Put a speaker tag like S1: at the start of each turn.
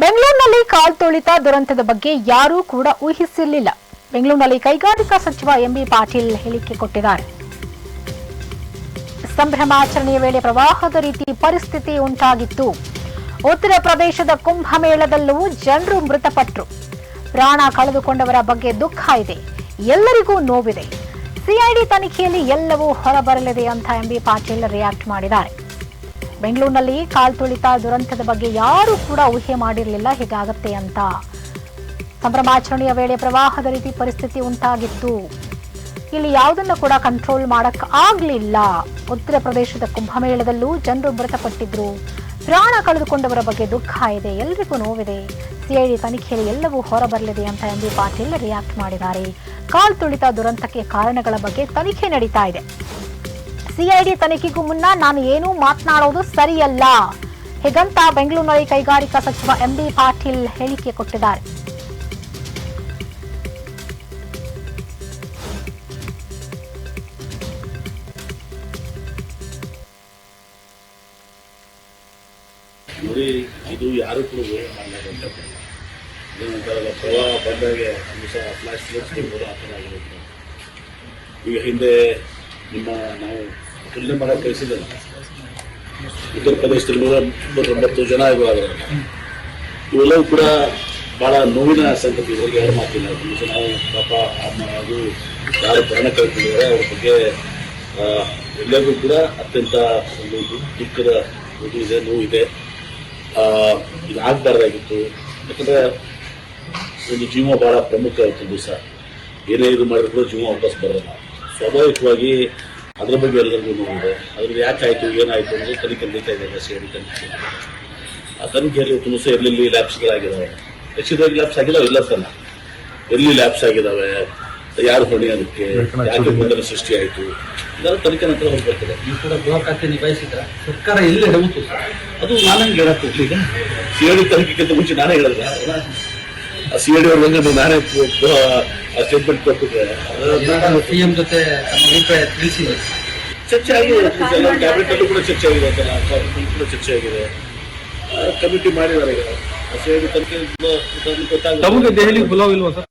S1: ಬೆಂಗಳೂರಿನಲ್ಲಿ ಕಾಲ್ತುಳಿತ ದುರಂತದ ಬಗ್ಗೆ ಯಾರೂ ಕೂಡ ಊಹಿಸಿರಲಿಲ್ಲ. ಬೆಂಗಳೂರಿನಲ್ಲಿ ಕೈಗಾರಿಕಾ ಸಚಿವ ಎಂಬಿ ಪಾಟೀಲ್ ಹೇಳಿಕೆ ಕೊಟ್ಟಿದ್ದಾರೆ. ಸಂಭ್ರಮಾಚರಣೆಯ ವೇಳೆ ಪ್ರವಾಹದ ರೀತಿ ಪರಿಸ್ಥಿತಿ ಉಂಟಾಗಿತ್ತು. ಉತ್ತರ ಪ್ರದೇಶದ ಕುಂಭಮೇಳದಲ್ಲೂ ಜನರು ಮೃತಪಟ್ಟರು ಪ್ರಾಣ ಕಳೆದುಕೊಂಡವರ ಬಗ್ಗೆ ದುಃಖ ಇದೆ. ಎಲ್ಲರಿಗೂ ನೋವಿದೆ. ಸಿಐಡಿ ತನಿಖೆಯಲ್ಲಿ ಎಲ್ಲವೂ ಹೊರಬರಲಿದೆ ಅಂತ ಎಂಬಿ ಪಾಟೀಲ್ ರಿಯಾಕ್ಟ್ ಮಾಡಿದ್ದಾರೆ. ಬೆಂಗಳೂರಿನಲ್ಲಿ ಕಾಲ್ತುಳಿತ ದುರಂತದ ಬಗ್ಗೆ ಯಾರೂ ಕೂಡ ಊಹೆ ಮಾಡಿರಲಿಲ್ಲ. ಹೇಗಾಗುತ್ತೆ ಅಂತ ಸಂಭ್ರಮಾಚರಣೆಯ ವೇಳೆ ಪ್ರವಾಹದ ರೀತಿ ಪರಿಸ್ಥಿತಿ ಉಂಟಾಗಿತ್ತು. ಇಲ್ಲಿ ಯಾವುದನ್ನು ಕೂಡ ಕಂಟ್ರೋಲ್ ಮಾಡಕ್ ಆಗ್ಲಿಲ್ಲ. ಉತ್ತರ ಪ್ರದೇಶದ ಕುಂಭಮೇಳದಲ್ಲೂ ಜನರು ಮೃತಪಟ್ಟಿದ್ರು. ಪ್ರಾಣ ಕಳೆದುಕೊಂಡವರ ಬಗ್ಗೆ ದುಃಖ ಇದೆ. ಎಲ್ರಿಗೂ ನೋವಿದೆ. ಸಿಐಡಿ ತನಿಖೆಯಲ್ಲಿ ಎಲ್ಲವೂ ಹೊರಬರಲಿದೆ ಅಂತ ಎಂಬಿ ಪಾಟೀಲ್ ರಿಯಾಕ್ಟ್ ಮಾಡಿದ್ದಾರೆ. ಕಾಲ್ತುಳಿತ ದುರಂತಕ್ಕೆ ಕಾರಣಗಳ ಬಗ್ಗೆ ತನಿಖೆ ನಡೀತಾ ಇದೆ. ಸಿಐಡಿ ತನಿಖೆಗೂ ಮುನ್ನ ನಾನು ಏನೂ ಮಾತನಾಡೋದು ಸರಿಯಲ್ಲ. ಹೀಗಂತ ಬೆಂಗಳೂರಿನಲ್ಲಿ ಕೈಗಾರಿಕಾ ಸಚಿವ ಎಂಬಿ ಪಾಟೀಲ್ ಹೇಳಿಕೆ ಕೊಟ್ಟಿದ್ದಾರೆ.
S2: ಇದು ಯಾರು ಕೂಡ ಪ್ರವಾಹ ಬಂದಾಗ ಫ್ಲಾಶ್ ಆಗಿರುತ್ತೆ ಈಗ ಹಿಂದೆ ನಿಮ್ಮ ನಾವು ತುಲನೆ ಮಾಡಕ್ಕೆ ಕಳಿಸಿದ್ದಲ್ಲ ಉತ್ತರ ಪ್ರದೇಶದಲ್ಲಿ ನೂರ ತೊಂಬತ್ತೊಂಬತ್ತು ಜನ ಇವಾಗ ಇವೆಲ್ಲವೂ ಕೂಡ ಭಾಳ ನೋವಿನ ಸಂಗತಿ. ಇವರಿಗೆ ಯಾರು ಮಾತಿಲ್ಲ. ನಾವು ಪಾಪ, ಅಮ್ಮ ಅದು ಯಾರು ಪ್ರಾಣ ಕಳ್ಕೊಂಡಿದ್ದಾರೆ ಅವ್ರ ಬಗ್ಗೆ ಎಲ್ಲರಿಗೂ ಕೂಡ ಅತ್ಯಂತ ಒಂದು ದುಃಖ- ದುಃಖದ ಇದು ಇದೆ ನೋವಿದೆ ಇದು. ಇದಾಗಬಾರ್ದಾಗಿತ್ತು ಯಾಕಂದ್ರೆ ಒಂದು ಜೀವ ಬಹಳ ಪ್ರಮುಖ ಆಯಿತು ದಿವಸ. ಏನೇ ಇದು ಮಾಡಿದ್ರು ಕೂಡ ಜೀವ ವಾಪಸ್ ಬರೋಲ್ಲ. ಸ್ವಾಭಾವಿಕವಾಗಿ ಅದರ ಬಗ್ಗೆ ಎಲ್ಲರಿಗೂ ನೋಡಿದೆ ಅದ್ರಲ್ಲಿ ಯಾಕೆ ಆಯಿತು ಏನಾಯಿತು ಅನ್ನೋದು ತನಿಖೆ ನಡೀತಾ ಇದೆ ಸಿ ಐ ತನಿಖೆ ಆ ತನಿಖೆಯಲ್ಲಿ ದಿವಸ ಎಲ್ಲೆಲ್ಲಿ ಲ್ಯಾಬ್ಸ್ಗಳಾಗಿದ್ದಾವೆ ಖಚಿತವಾಗಿ ಲ್ಯಾಬ್ಸ್ ಆಗಿದಾವೆ ಇಲ್ಲ ಸರ್. ಎಲ್ಲಿ ಲ್ಯಾಬ್ಸ್ ಆಗಿದ್ದಾವೆ? ಯಾರು ಹೊಣೆ ಅದಕ್ಕೆ? ಯಾಕೆ ಗೊಂದಲ ಸೃಷ್ಟಿ ಆಯಿತು ಇದೆಲ್ಲ ತನಿಖೆ ನಂತರ ಹೊರಬರ್ತದೆ
S3: ನೀವು ಕೂಡ ಗೃಹ ಖಾತೆ ನಿಭಾಯಿಸಿದ್ರ? ಸರ್ಕಾರ ಎಲ್ಲಿ ಹೇಳುತ್ತೆ
S2: ಅದು ನಾನೇ ಹೇಳಕ್ಕೆ ಈಗ ಸಿ ಐ ಡಿ ತನಿಖೆಗಿಂತ ಮುಂಚೆ ನಾನೇ ಹೇಳಿದ್ರೆ ಸಿ ಐ ಡಿ ಅವ್ರ ಬಗ್ಗೆ ನಾನೇ ಸ್ಟೇಟ್ಮೆಂಟ್ ಕೊಟ್ಟಿದ್ದೆ
S3: ಸಿಎಂ ಜೊತೆ ತಮ್ಮ ಅಭಿಪ್ರಾಯ ತಿಳಿಸಿ
S2: ಚರ್ಚೆ ಆಗಿದೆ ಕ್ಯಾಬಿನೆಟ್ ಕೂಡ ಚರ್ಚೆ ಆಗಿದೆ ಕೂಡ ಚರ್ಚೆ ಆಗಿದೆ ಕಮಿಟಿ ಮಾಡಿದ್ದಾರೆ ಈಗ. ಸಿ ಐ ಡಿ ತನಿಖೆ ಗೊತ್ತಾಗುತ್ತೆ
S3: ತಮಗೆ ದೆಹಲಿ ಬುಲಾವ್ ಇಲ್ವಾ ಸರ್?